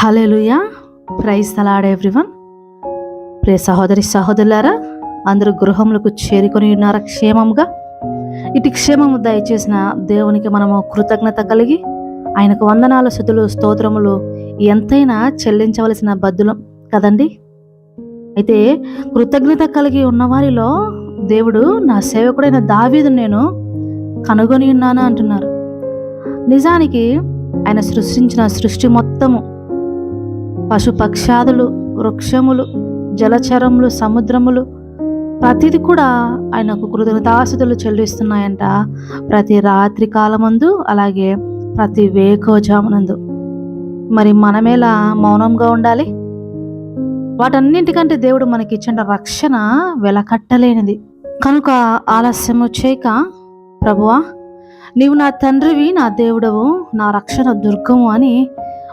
Hallelujah praise the Lord everyone. ప్రియ సహోదరి సహోదరులారా అందరూ గృహములకు చేరుకొని ఉన్నారా క్షేమంగా ఇటు క్షేమము దయచేసిన దేవునికి మనము కృతజ్ఞత కలిగి ఆయనకు వందనాల శుతులు స్తోత్రములు ఎంతైనా చెల్లించవలసిన బద్దులం కదండి? అయితే కృతజ్ఞత కలిగి ఉన్నవారిలో దేవుడు నా సేవకుడైన దావీదు నేను కనుగొని ఉన్నాను అంటున్నారు. నిజానికి ఆయన సృష్టించిన సృష్టి మొత్తము పశుపక్షాదులు వృక్షములు జలచరములు సముద్రములు ప్రతిది కూడా ఆయనకు కృతజ్ఞతాసుతులు చెల్లిస్తున్నాయంట. ప్రతి రాత్రి కాలమందు అలాగే ప్రతి వేకోజామునందు మరి మనమేలా మౌనంగా ఉండాలి? వాటన్నింటికంటే దేవుడు మనకి ఇచ్చిన రక్షణ వెలకట్టలేనిది. కనుక ఆలస్యము చేయక ప్రభువా నీవు నా తండ్రివి నా దేవుడవు నా రక్షణ దుర్గము అని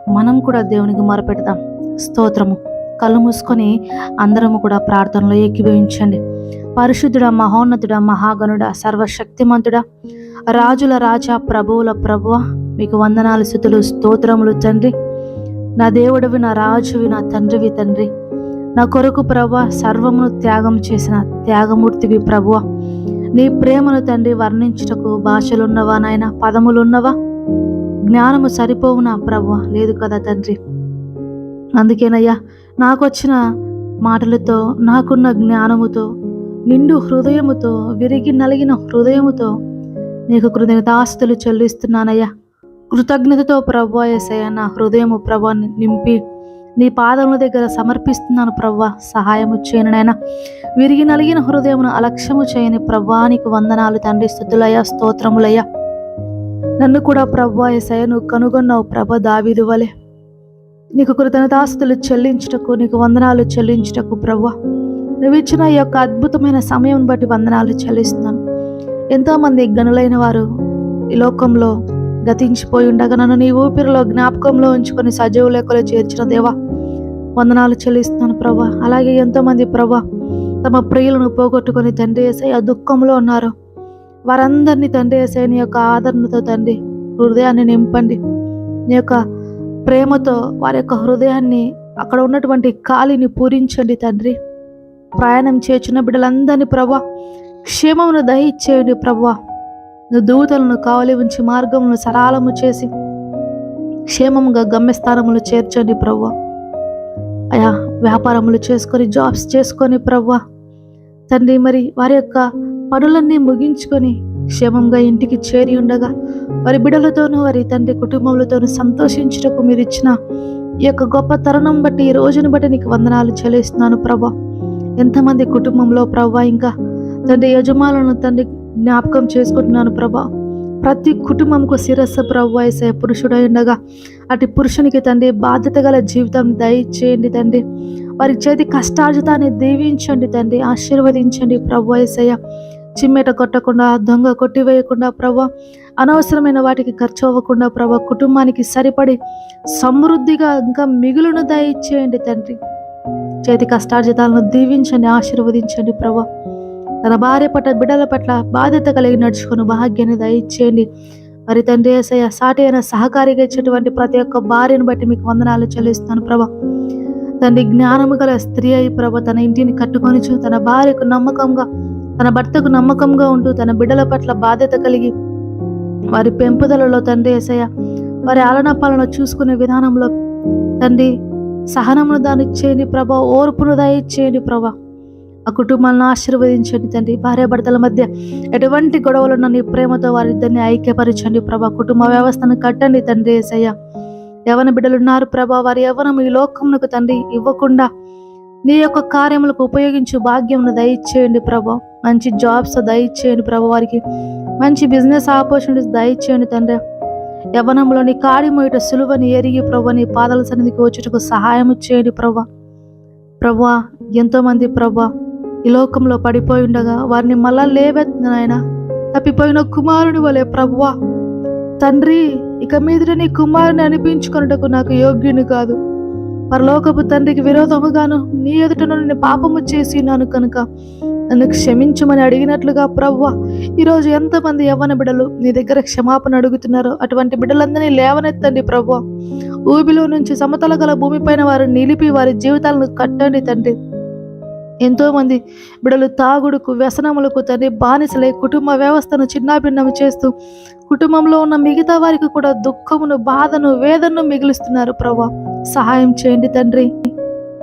మనం కూడా దేవునికి మొరపెడదాం. స్తోత్రము. కళ్ళు మూసుకొని అందరము కూడా ప్రార్థనలో ఏకీభవించండి. పరిశుద్ధుడ మహోన్నతుడ మహాగణుడ సర్వశక్తిమంతుడ రాజుల రాజా ప్రభువుల ప్రభువ మీకు వందనాలు స్థుతులు స్తోత్రములు తండ్రి. నా దేవుడివి నా రాజువి నా తండ్రివి తండ్రి. నా కొరకు ప్రభు సర్వమును త్యాగం చేసిన త్యాగమూర్తివి ప్రభువ. నీ ప్రేమను తండ్రి వర్ణించుటకు భాషలున్నవా నాయన? పదములున్నవా? జ్ఞానము సరిపోవు నా ప్రభు లేదు కదా తండ్రి. అందుకేనయ్యా నాకొచ్చిన మాటలతో నాకున్న జ్ఞానముతో నిండు హృదయముతో విరిగి నలిగిన హృదయముతో నీకు కృతజ్ఞతాస్తులు చెల్లిస్తున్నానయ్యా. కృతజ్ఞతతో ప్రభు ఏసయ్య నా హృదయము ప్రభు నింపి నీ పాదముల దగ్గర సమర్పిస్తున్నాను ప్రవ్వా సహాయము చేయను నాయన. విరిగి నలిగిన హృదయమును అలక్ష్యము చేయని ప్రవ్వానికి వందనాలు తండ్రి. స్థుతులయ్యా స్తోత్రములయ్యా. నన్ను కూడా ప్రవ్వా ఏసయ్య నువ్వు కనుగొన్నావు ప్రభ దావీదు వలె. నీకు కృతజ్ఞతాస్తులు చెల్లించుటకు నీకు వందనాలు చెల్లించుటకు ప్రవ్వా. నువ్వు ఇచ్చిన ఈ యొక్క అద్భుతమైన సమయం బట్టి వందనాలు చెల్లిస్తున్నాను. ఎంతోమంది గనులైన వారు ఈ లోకంలో గతించిపోయి ఉండగా నన్ను నీ ఊపిరిలో జ్ఞాపకంలో ఉంచుకొని సజీవ లేఖలో చేర్చిన దేవా వందనాలు చెల్లిస్తున్నాను ప్రభా అలాగే ఎంతోమంది ప్రభా తమ ప్రియులను పోగొట్టుకొని తండ్రి వేసే ఆ దుఃఖంలో ఉన్నారు. వారందరినీ తండ్రి వేసే నీ యొక్క ఆదరణతో తండ్రి హృదయాన్ని నింపండి. నీ యొక్క ప్రేమతో వారి యొక్క హృదయాన్ని అక్కడ ఉన్నటువంటి ఖాళీని పూరించండి తండ్రి. ప్రయాణం చేర్చిన బిడ్డలందరినీ ప్రభా క్షేమమును దయచేయండి ప్రభా. నువ్వు దూతలను కావలి ఉంచి మార్గమును సరళము చేసి క్షేమంగా గమ్యస్థానములు చేర్చండి ప్రవ్వా అయా వ్యాపారములు చేసుకొని జాబ్స్ చేసుకొని ప్రవ్వా తండ్రి మరి వారి యొక్క పనులన్నీ ముగించుకొని క్షేమంగా ఇంటికి చేరి ఉండగా వారి బిడలతోనూ వారి తండ్రి కుటుంబములతోనూ సంతోషించుటకు మీరు ఇచ్చిన ఈ యొక్క గొప్ప తరుణం బట్టి ఈ రోజును బట్టి నీకు వందనాలు చెల్లిస్తున్నాను ప్రభా. ఎంతమంది కుటుంబంలో ప్రభా ఇంకా తండ్రి యజమానులను తండ్రి జ్ఞాపకం చేసుకుంటున్నాను ప్రభా. ప్రతి కుటుంబంకు శిరస్సు ప్రభు పురుషుడై ఉండగా అటు పురుషునికి తండ్రి బాధ్యత గల జీవితం దయచేయండి తండ్రి. వారి చేతి కష్టార్జితాన్ని దీవించండి తండ్రి ఆశీర్వదించండి ప్రభు చిమ్మెట కొట్టకుండా దొంగ కొట్టివేయకుండా ప్రభా అనవసరమైన వాటికి ఖర్చు అవ్వకుండా ప్రభా కుటుంబానికి సరిపడి సమృద్ధిగా ఇంకా మిగులును దయచేయండి తండ్రి. చేతి కష్టార్జితాలను దీవించండి ఆశీర్వదించండి ప్రభా. తన భార్య పట్ల బిడ్డల పట్ల బాధ్యత కలిగి నడుచుకుని భాగ్యాన్ని దయచేయండి. మరి తండ్రి ఏసయ్య సాటి అయిన సహకారిగా ఇచ్చేటువంటి ప్రతి ఒక్క భార్యను బట్టి మీకు వందనాలు చెల్లిస్తాను ప్రభా. తండ్రి జ్ఞానము గల స్త్రీ అయి ప్రభ తన ఇంటిని కట్టుకొని తన భార్యకు నమ్మకంగా తన భర్తకు నమ్మకంగా ఉంటూ తన బిడ్డల పట్ల బాధ్యత కలిగి వారి పెంపుదలలో తండ్రి ఏసయ్య వారి ఆలన పాలన చూసుకునే విధానంలో తండ్రి సహనమును దాన్ని చేయండి ప్రభా ఓర్పును దయచేయండి ప్రభా. ఆ కుటుంబాలను ఆశీర్వదించండి తండ్రి. భార్యాభర్తల మధ్య ఎటువంటి గొడవలున్న నీ ప్రేమతో వారిద్దరిని ఐక్యపరచండి ప్రభా. కుటుంబ వ్యవస్థను కట్టండి తండ్రి ఏసయ్య. యవన బిడ్డలున్నారు ప్రభా. వారి యవనం ఈ లోకమునకు తండ్రి ఇవ్వకుండా నీ యొక్క కార్యములకు ఉపయోగించే భాగ్యమును దయచేయండి ప్రభా. మంచి జాబ్స్ దయచేయండి ప్రభా వారికి. మంచి బిజినెస్ ఆపర్చునిటీస్ దయచేయండి తండ్రి. యవనంలో నీ కాడి సులువని ఎరిగి ప్రభా నీ పాదాల సన్నిధికి వచ్చుటకు సహాయం చేయండి ప్రభా. ప్రభా ఎంతోమంది ప్రభా ఈ లోకంలో పడిపోయి ఉండగా వారిని మళ్ళా లేవెత్తిన తప్పిపోయిన కుమారుని వలె ప్రభువా తండ్రి ఇక మీద నీ కుమారుని అనిపించుకొనుటకు నాకు యోగ్యుని కాదు. పరలోకపు తండ్రికి విరోధముగాను నీ ఎదుట నేను పాపము చేసి ఉన్నాను కనుక నన్ను క్షమించమని అడిగినట్లుగా ప్రవ్వ ఈరోజు ఎంతమంది యవ్వన బిడ్డలు నీ దగ్గర క్షమాపణ అడుగుతున్నారో అటువంటి బిడ్డలందరినీ లేవనెత్తండి ప్రవ్వ. ఊబిలో నుంచి సమతల గల భూమిపైన వారు నిలిపి వారి జీవితాలను కట్టండి తండ్రి. ఎంతో మంది బిడలు తాగుడుకు వ్యసనములకు తండ్రి బానిసలై కుటుంబ వ్యవస్థను చిన్నాభిన్నము చేస్తూ కుటుంబంలో ఉన్న మిగతా వారికి కూడా దుఃఖమును బాధను వేదనను మిగులుస్తున్నారు ప్రభా సహాయం చేయండి తండ్రి.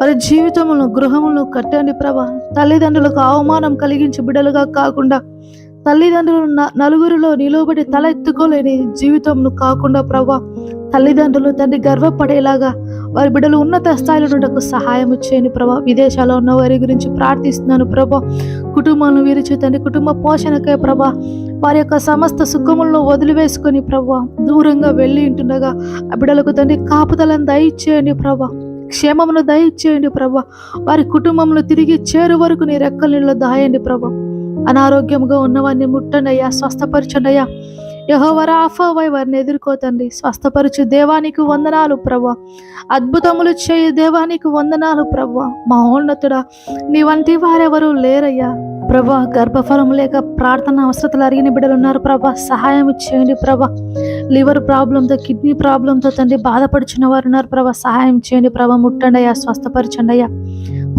వారి జీవితములను గృహములను కట్టండి ప్రభా తల్లిదండ్రులకు అవమానం కలిగించి బిడలుగా కాకుండా తల్లిదండ్రులు నలుగురిలో నిలువబడి తల ఎత్తుకోలేని జీవితంను కాకుండా ప్రభా తల్లిదండ్రులు తండ్రి గర్వపడేలాగా వారి బిడ్డలు ఉన్నత స్థాయిలో ఉండటకు సహాయం చేయండి ప్రభా. విదేశాల్లో ఉన్న వారి గురించి ప్రార్థిస్తున్నాను ప్రభా. కుటుంబాలను విరిచి తండ్రి కుటుంబ పోషణకే ప్రభా. వారి యొక్క సమస్త సుఖములను వదిలివేసుకొని ప్రభా దూరంగా వెళ్ళి ఉంటుండగా ఆ బిడ్డలకు తండ్రి కాపుదలను దయచేయండి ప్రభా. క్షేమమును దయచేయండి ప్రభా. వారి కుటుంబంలో తిరిగి చేరు వరకు నీ రెక్కల నీళ్ళు దాయండి ప్రభా. అనారోగ్యంగా ఉన్నవారిని ముట్టండి అయ్యా స్వస్థపరచండి అయ్యా. యహోవరాఫవై వారిని ఎదుర్కోతండి స్వస్థపరచు దేవానికి వందనాలు ప్రభా అద్భుతములు చేయి దేవానికి వందనాలు ప్రభా మహోన్నతుడా నీ వంటి వారెవరు లేరయ్యా. ప్రభా గర్భఫలం లేక ప్రార్థన అవసరతలు అరిగిన బిడ్డలు ఉన్నారు ప్రభా సహాయం చేయండి ప్రభా లివర్ ప్రాబ్లంతో కిడ్నీ ప్రాబ్లంతో తండ్రి బాధపడుచున్న వారు ఉన్నారు ప్రభా సహాయం చేయండి ప్రభా ముట్టండి అయ్యా స్వస్థపరచండి అయ్యా.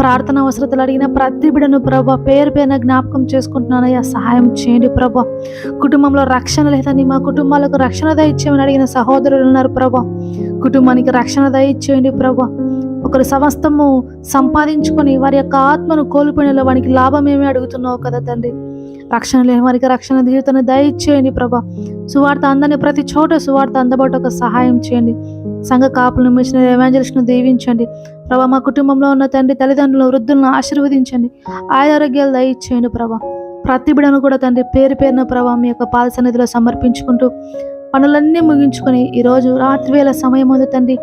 ప్రార్థన అవసరతలు అడిగిన ప్రతి బిడను ప్రభా పేరు పేరున జ్ఞాపకం చేసుకుంటున్నానయ్యా సహాయం చేయండి ప్రభా. కుటుంబంలో రక్షణ లేదని మా కుటుంబాలకు రక్షణ దయచేయమని అడిగిన సహోదరులు ఉన్నారు ప్రభా. కుటుంబానికి రక్షణ దయచేయండి ప్రభా. ఒకరు సమస్తము సంపాదించుకొని వారి యొక్క ఆత్మను కోల్పోయిన వానికి లాభం ఏమి అడుగుతున్నావు కదా తండ్రి. రక్షణ లేని వారికి రక్షణ జీవితాన్ని దయచేయండి ప్రభా. సువార్త అందని ప్రతి చోట సువార్త ఒక సహాయం చేయండి. సంఘ కాపులను మిషనరీ ఎవాంజలిస్ట్ను దీవించండి. ప్రభా మా కుటుంబంలో ఉన్న తండ్రి తల్లిదండ్రులను వృద్ధులను ఆశీర్వదించండి. ఆరోగ్యాలు దయచేయండి ప్రభా. ప్రతి బిడను కూడా తండ్రి పేరు పేరున ప్రభా మీ యొక్క పాద సన్నిధిలో సమర్పించుకుంటూ పనులన్నీ ముగించుకొని ఈరోజు రాత్రివేళ సమయం ఉంది తండ్రి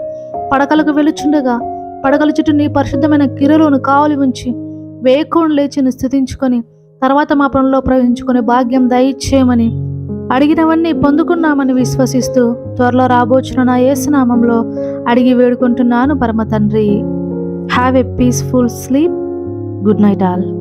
పడకలకు వెలుచుండగా పడకల చుట్టూ నీ పరిశుద్ధమైన కిరలోను కావలి ఉంచి వేకోను లేచిని స్థుతించుకొని తర్వాత మా పనుల్లో ప్రవహించుకునే భాగ్యం దయచేయమని అడిగినవన్నీ పొందుకున్నామని విశ్వసిస్తూ త్వరలో రాబోచున్న నా ఏసునామంలో అడిగి వేడుకుంటున్నాను. పరమ తండ్రి have a peaceful sleep good night all